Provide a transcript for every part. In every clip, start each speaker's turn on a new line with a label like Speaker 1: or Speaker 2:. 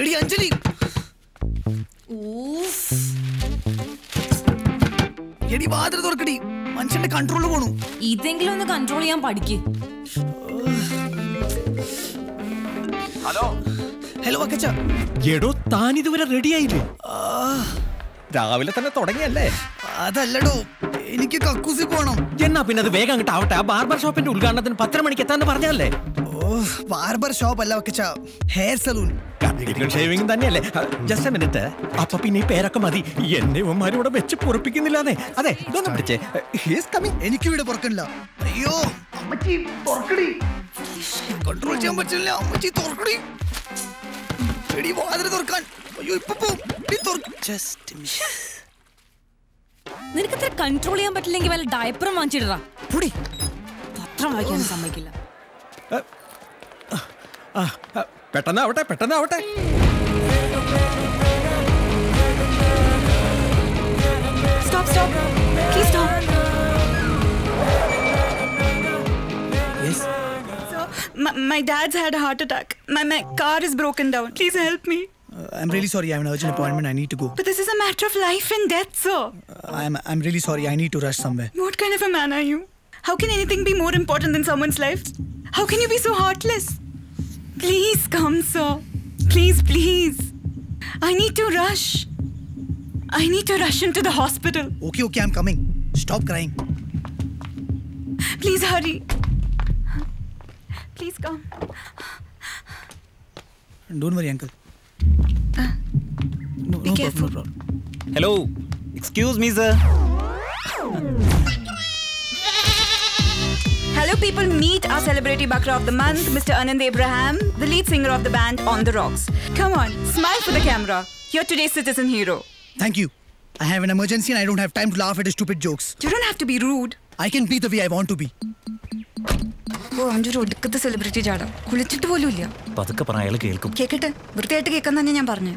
Speaker 1: എടി അഞ്ജലി. എടി വാതിൽ തുറക്കടി. മനുഷ്യന്റെ കൺട്രോൾ പോണു.
Speaker 2: ഇതെങ്കിലും ഒന്ന് കൺട്രോൾ ചെയ്യാൻ പഠിക്ക്.
Speaker 3: ഹലോ.
Speaker 1: ഹലോ അക്കച്ച.
Speaker 4: എടോ താൻ ഇതുവരെ റെഡിയായില്ലേ രാവിലെ തന്നെ തുടങ്ങിയല്ലേ?
Speaker 1: അതല്ലടോ. എനിക്ക് കക്കൂസി പോണം.
Speaker 4: എന്നാ പിന്നെ അത് വേഗം അങ്ങോട്ട് ആവട്ടെ. ആ ബാർബർ ഷോപ്പിന്റെ ഉദ്ഘാടനത്തിന് പത്തര മണിക്ക് എത്താന്ന് പറഞ്ഞല്ലേ
Speaker 1: ബാർബർ ഷോപ്പ് അല്ല വെക്കച്ച ഹെയർ സലൂൺ
Speaker 4: ഷേവിംഗ് തന്നെയല്ലേ? ജസ്റ്റ് മിനിറ്റ് അപ്പൊ പിന്നെ ഈ പേരൊക്കെ മതി. എന്നെ ഇവന്മാരും ഇവിടെ വെച്ച് പൊറപ്പിക്കുന്നില്ലാന്നേ. അതെ ഇതൊന്നും പിടിച്ചേ. ഹീസ് കമ്മിങ്
Speaker 1: എനിക്ക് ഇവിടെ തുറക്കണില്ല. അയ്യോ അമ്മച്ചി തുറക്കടി. കൺട്രോൾ ചെയ്യാൻ പറ്റില്ല. അമ്മച്ചി തുറക്കടി. എടി വാതിൽ തുറക്കാൻ. അയ്യോ ഇപ്പൊ. Just a
Speaker 2: നിനക്ക് ഇത്ര കൺട്രോൾ ചെയ്യാൻ പറ്റില്ലെങ്കിൽ വല്ല ഡയപ്പറും വാങ്ങിച്ചിടാ പുടി. പത്രം വായിക്കാനും സമ്മതിക്കില്ല.
Speaker 4: പെട്ടെന്നാവട്ടെ പെട്ടെന്നാവട്ടെ
Speaker 5: Stop, stop. Please stop.
Speaker 1: Yes.
Speaker 5: Sir, my, my dad's had a heart attack. My, my car is broken down. Please help me.
Speaker 1: Uh, I'm really sorry. I have an urgent appointment. I need to go.
Speaker 5: But this is a matter of life and death, sir.
Speaker 1: I'm I'm really sorry. I need to rush somewhere.
Speaker 5: What kind of a man are you? How can anything be more important than someone's life? How can you be so heartless? Please come, sir. Please, please. I need to rush. I need to rush into the hospital.
Speaker 1: Okay, okay, I'm coming. Stop crying.
Speaker 5: Please hurry. Please come.
Speaker 1: Don't worry, uncle. Uh, no,
Speaker 5: be
Speaker 1: no
Speaker 5: careful.
Speaker 1: Problem, no problem.
Speaker 3: Hello. Excuse me,
Speaker 5: sir. people. Meet our celebrity Bakra of the month, Mr. Anand Abraham, the lead singer of the band On the Rocks. Come on, smile for the camera. You're today's citizen hero.
Speaker 1: Thank you. I have an emergency and I don't have time to laugh at his stupid jokes.
Speaker 5: You don't have to be rude.
Speaker 1: I can be the way I want to be.
Speaker 5: ഓ അഞ്ചൊരു ഒടുക്കത്തെ celebrity ചാട കുളിച്ചിട്ട് പോലും ഇല്ല
Speaker 3: പതുക്കെ പറഞ്ഞ അയാൾ കേൾക്കും
Speaker 5: കേക്കട്ടെ വൃത്തിയായിട്ട് കേൾക്കാൻ തന്നെ ഞാൻ പറഞ്ഞു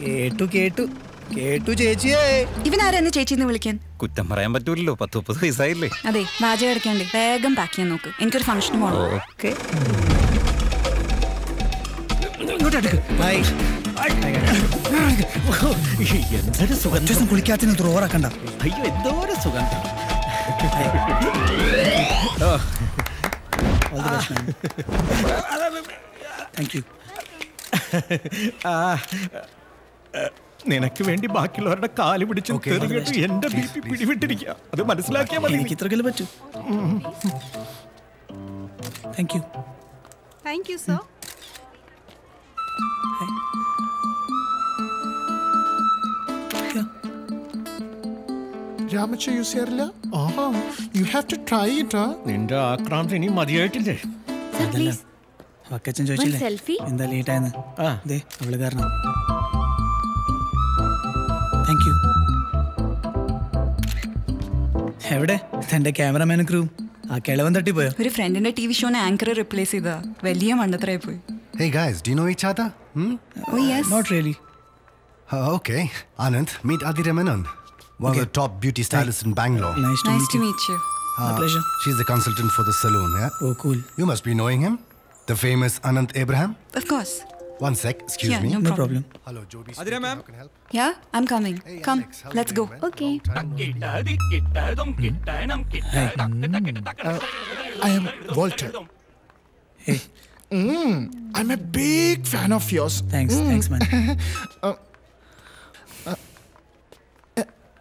Speaker 1: കേട്ടു കേട്ടു കേട്ടു ചേച്ചിയേ.
Speaker 5: ഇവനാരെന്ന് ചേച്ചിന്ന് വിളിക്കാൻ?
Speaker 3: കുറ്റം പറയാൻ പറ്റൂലല്ലോ. പത്ത് മുപ്പത് വയസ്സായില്ലേ?
Speaker 5: അതെ വാചകം അടയ്ക്കാണ്ട് വേഗം പാക്ക് ചെയ്യാൻ നോക്ക്. എനിക്കൊരു ഫംഗ്ഷന് പോകണം
Speaker 3: ഓക്കെ.
Speaker 4: എന്തൊരു സുഗന്ധം.
Speaker 1: ദിവസം കുളിക്കാത്തിന് ദ്രോറാക്കണ്ട
Speaker 4: അയ്യോ എന്തോരം സുഗന്ധം.
Speaker 1: All the
Speaker 4: നിനക്ക് വേണ്ടി ബാക്കിയുള്ളവരുടെ കാൽ പിടിച്ച് തെറിഞ്ഞിട്ട് എന്റെ ബി പി പിടിവിട്ടിരിക്കുക. അത് മനസ്സിലാക്കിയാൽ മതി.
Speaker 1: എനിക്ക് ഇത്രക്കല്ലേ പറ്റൂ? Thank you
Speaker 2: thank you sir
Speaker 6: രാമച്ച use ചെയ്യാറില്ല ആഹാ you have to try it
Speaker 4: നിന്റെ ആക്രാന്തം ഇനി മതിയായിട്ടില്ലേ?
Speaker 1: അതല്ല. വക്കച്ചൻ ചോദിച്ചില്ലേ?
Speaker 2: സെൽഫി
Speaker 1: എന്താ ലേറ്റ് ആയെന്ന്?
Speaker 4: ആ.
Speaker 1: ദേ അവൾ കാരണം. താങ്ക് യു എവിടെ തന്റെ ക്യാമറമാനും ക്രൂ ആ കിളവൻ തട്ടിപ്പോയോ
Speaker 5: ഒരു ഫ്രണ്ടിന്റെ ടി വി ഷോനെ ആങ്കർ റിപ്ലേസ് ചെയ്താ വലിയ മണ്ടത്തരായി പോയി
Speaker 7: Hey guys, do you know each other? Hmm?
Speaker 5: Oh yes
Speaker 1: not really
Speaker 7: Uh, okay. Anand, meet Adira Menon, one of the top beauty stylists in Bangalore.
Speaker 1: Nice to
Speaker 5: nice to
Speaker 1: meet you
Speaker 5: meet you
Speaker 7: Uh,
Speaker 1: pleasure.
Speaker 7: She's the consultant for the salon, yeah?
Speaker 1: Oh cool
Speaker 7: You must be knowing him. The famous Anand Abraham.
Speaker 5: Of course
Speaker 7: One sec, excuse
Speaker 5: Yeah,
Speaker 7: me.
Speaker 5: no
Speaker 1: no
Speaker 5: problem.
Speaker 1: Problem
Speaker 7: Hello, Jody.
Speaker 3: Adira,
Speaker 7: speaking.
Speaker 3: ma'am.
Speaker 7: How can I help?
Speaker 5: Yeah I am coming
Speaker 7: Hey,
Speaker 5: come
Speaker 7: Alex, how
Speaker 5: let's
Speaker 7: you
Speaker 5: go
Speaker 7: doing, man?
Speaker 6: I am Walter
Speaker 1: hey
Speaker 6: I am a big fan of യോസ്
Speaker 1: thanks thanks man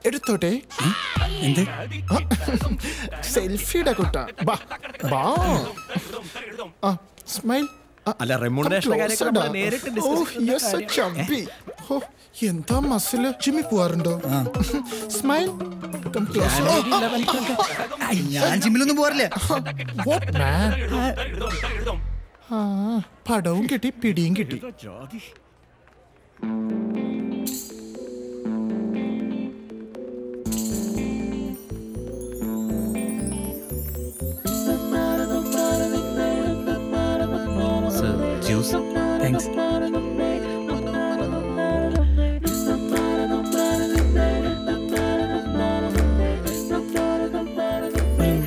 Speaker 6: എടുത്തോട്ടെ
Speaker 1: എന്ത്
Speaker 6: സെൽഫിയുടെ കുട്ട ബാ ബാ ആ smile
Speaker 4: അല്ല നേരിട്ട്
Speaker 6: എന്താ muscle? ജിമ്മി പോവാറുണ്ടോ? സ്മൈൽ കം ക്ലോസ്
Speaker 1: ഞാൻ ജിമ്മിലൊന്നും
Speaker 6: പോവാറില്ല. പടവും കിട്ടി പിടിയും കിട്ടി.
Speaker 1: ഒരു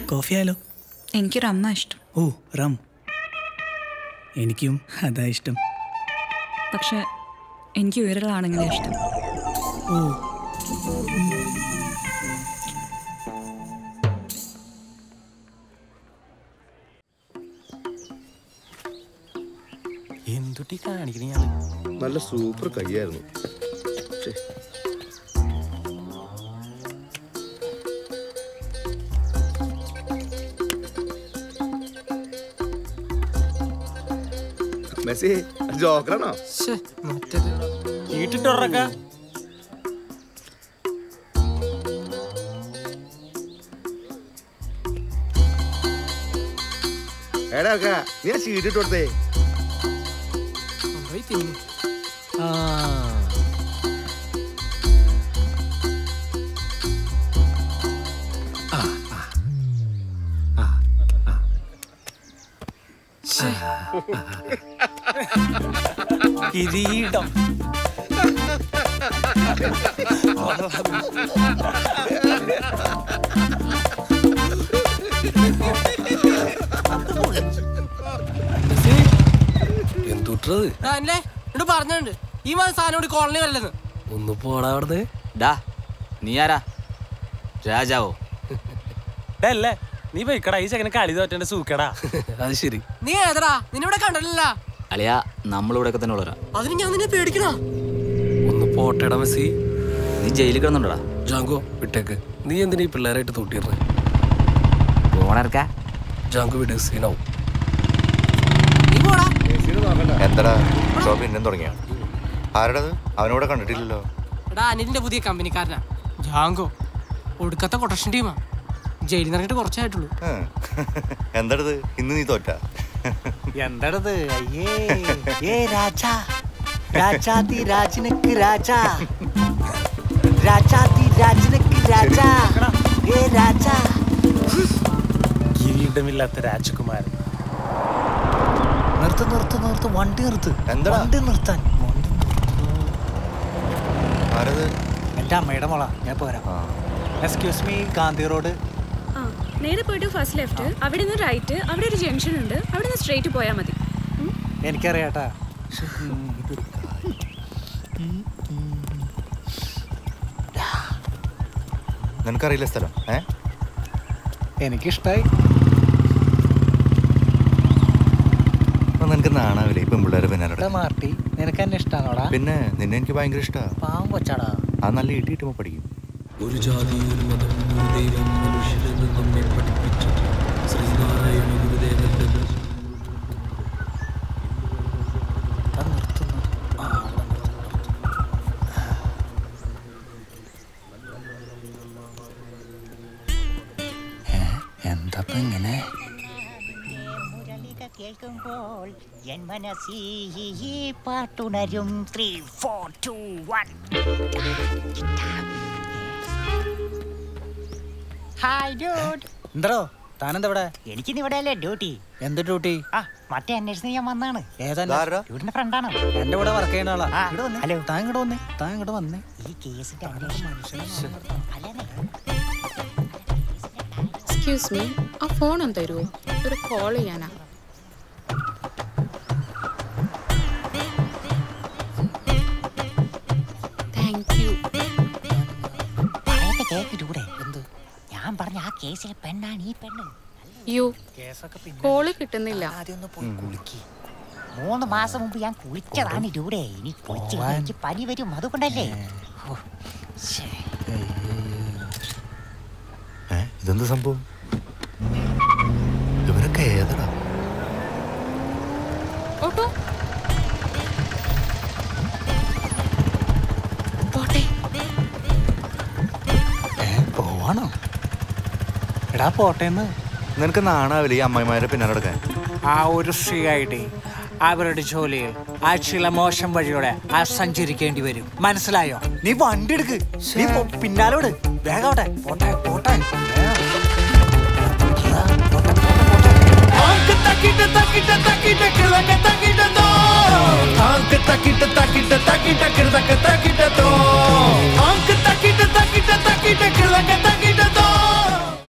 Speaker 1: കോഫി ആയാലോ
Speaker 5: എനിക്ക് റമ്മ ഇഷ്ടം.
Speaker 1: ഓ റം.
Speaker 8: എനിക്കും അതാ ഇഷ്ടം.
Speaker 5: പക്ഷെ എനിക്ക് ഉയരമുള്ള ആണെങ്കിലും ഇഷ്ടം.
Speaker 8: ഓ.
Speaker 4: എന്തുട്ടി കാണിക്കണ
Speaker 9: നല്ല സൂപ്പർ കൈയായിരുന്നു. മെസ്സി ജോക്കറാണോ
Speaker 4: വീട്ടിട്ടുറക്ക
Speaker 9: എടാ അക്ക, നീ ആ ഷീറ്റ് ഇട്ട് ആ
Speaker 4: കിരീടം
Speaker 10: എന്തുട്ടത്
Speaker 11: അല്ലേ എന്നോട് പറഞ്ഞിട്ടുണ്ട്. ഈ മാസം സാധനം കൂടി കോളനി വരല്ലെന്ന്
Speaker 10: ഒന്ന് പോടാ അവിടുന്ന്.
Speaker 12: ഡാ നീ ആരാ? രാജാവോ?
Speaker 4: അല്ലേ നീ പോയിക്കടാ. ഈ ചെക്കനെ കളി തോറ്റേണ്ട സൂക്കടാ.
Speaker 10: അത് ശരി.
Speaker 11: നീ ഏതടാ? നിന്നിവിടെ കണ്ടില്ല
Speaker 12: അളിയ നമ്മളിവിടെ ഒക്കെ തന്നെ ഉള്ളവരാ.
Speaker 11: അതിന് ഞാൻ നിന്നെ പേടിക്കണോ?
Speaker 10: ഒന്ന് പോട്ടേടാ മെസ്സി.
Speaker 12: നീ ജയിലിൽ കിടന്നുണ്ടടാ?
Speaker 10: ജാങ്കോ വിട്ടേക്ക്. നീ എന്തിനാ ഈ പിള്ളേരായിട്ട് തൂട്ടിയിരുന്നത്
Speaker 12: പോണർക്കാ?
Speaker 10: ജാങ്കോ വിട്. സീനാവും.
Speaker 3: എന്താടാ ഷോ പിന്നെ തുടങ്ങിയ? ആരുടേത്? അവനോടെ കണ്ടിട്ടില്ലല്ലോ.
Speaker 11: എടാ അനിലിന്റെ പുതിയ കമ്പനിക്കാരനാ. ജാങ്കോ ഒടുക്കത്തെ കൊട്ടേഷൻ ടീമാ ജയിലിൽ നിന്ന് ഇറങ്ങിയിട്ട് കുറച്ചായിട്ടുള്ളൂ
Speaker 3: എന്തടത്? ഇന്ന് നീ തോറ്റ?
Speaker 4: എന്തടത്? അയ്യേ
Speaker 13: ഏ രാജാ. രാജാതി രാജനക്ക് രാജാ. രാജാതി രാജനക്ക് രാജാ. ഏ രാജാ.
Speaker 4: കിരീടമില്ലാത്ത രാജകുമാരൻ.
Speaker 13: നിർത്ത് നിർത്ത് നിർത്ത്. വണ്ടി നിർത്ത്.
Speaker 3: എന്താടാ?
Speaker 13: വണ്ടി നിർത്താൻ. എന്റെ അമ്മയുടെ മോളാ. ഞാൻ പോരാ എക്സ്ക്യൂസ് മീ ഗാന്ധി റോഡ്.
Speaker 14: ആ നേരെ പോയിട്ട് ഫസ്റ്റ് ലെഫ്റ്റ് അവിടെ നിന്ന് റൈറ്റ് അവിടെ ഒരു ജംഗ്ഷൻ ഉണ്ട്. അവിടെ നിന്ന് സ്ട്രെയിറ്റ് പോയാൽ മതി
Speaker 13: എനിക്കറിയാട്ടാ.
Speaker 3: നിനക്കറിയില്ല സ്ഥലം ഏ?
Speaker 13: എനിക്കിഷ്ടായി
Speaker 3: അപ്പൊ നിനക്ക് നാണാവില്ലേ ഇപ്പം പിള്ളേരെ പിന്നെ
Speaker 13: മാർട്ടി നിനക്ക് എന്നെ ഇഷ്ടാണോടാ?
Speaker 3: പിന്നെ നിന്നെ എനിക്ക് ഭയങ്കര ഇഷ്ടമാണ്
Speaker 13: പാവം കൊച്ചാടാ.
Speaker 3: ആ നല്ല ഇട്ടിട്ട് പഠിക്കും.
Speaker 10: ഒരു ജാതി ഒരു മതം ഒരു ദൈവം മനുഷ്യരെന്ന് നമ്മെ
Speaker 15: കേൾക്കുമ്പോൾ എൻ മനസ്സി പാട്ടുണരും three four two one hi dude
Speaker 13: എന്തോ താനെന്താ ഇവിടെ
Speaker 15: എനിക്കിന്ന് ഇവിടെ അല്ലേ ഡ്യൂട്ടി
Speaker 13: എന്ത് ഡ്യൂട്ടി
Speaker 15: ആ മറ്റേ അന്വേഷണം ഞാൻ വന്നാണ്.
Speaker 13: ഏതാണ്
Speaker 15: ഡ്യൂട്ടിന്റെ ഫ്രണ്ടാണ്
Speaker 13: എന്റെ കൂടെ വർക്ക് ചെയ്യുന്ന ആളാ.
Speaker 15: ഹലോ.
Speaker 13: താൻ ഇങ്ങോട്ട് വന്നേ. താൻ ഇങ്ങോട്ട് വന്നേ.
Speaker 15: ഈ കേസിന്റെ
Speaker 16: എക്സ്ക്യൂസ് മീ ആ ഫോൺ ഒന്ന് തരുമോ ഒരു കോൾ ചെയ്യാനാ.
Speaker 15: കേസിലെ പെണ്ണാണ് ഈ പെണ്ണ്.
Speaker 16: യു കോൾ കിട്ടുന്നില്ല.
Speaker 15: മൂന്ന് മാസം മുമ്പ് ഞാൻ കുളിച്ചതാണ് ഇതൂടെ. ഇനി കുളിച്ച് എനിക്ക് പനി വരും അതുകൊണ്ടല്ലേ?
Speaker 3: ഇതെന്ത് സംഭവം? ഇവരൊക്കെ ഏതടാ?
Speaker 16: ഓട്ടോ?
Speaker 13: എടാ പോട്ടേന്ന്.
Speaker 3: നിനക്ക് നാണാവില്ല ഈ അമ്മമാരെ പിന്നാലെ
Speaker 13: ആ ഒരു സ്ത്രീയായിട്ട് അവരുടെ ജോലിയിൽ ആ ചില മോശം വഴിയോടെ ആ സഞ്ചരിക്കേണ്ടി വരും. മനസ്സിലായോ? നീ വണ്ടി എടുക്ക്. നീ വേഗോട്ടെ പിന്നാലെ വിട്. വേഗം അവിടെ പോട്ടെ പോട്ടെ.
Speaker 17: ആങ്ക് തക്കിട്ട തക്കിട്ട തക്കിട്ട കിളങ്ങ തക്കിട്ട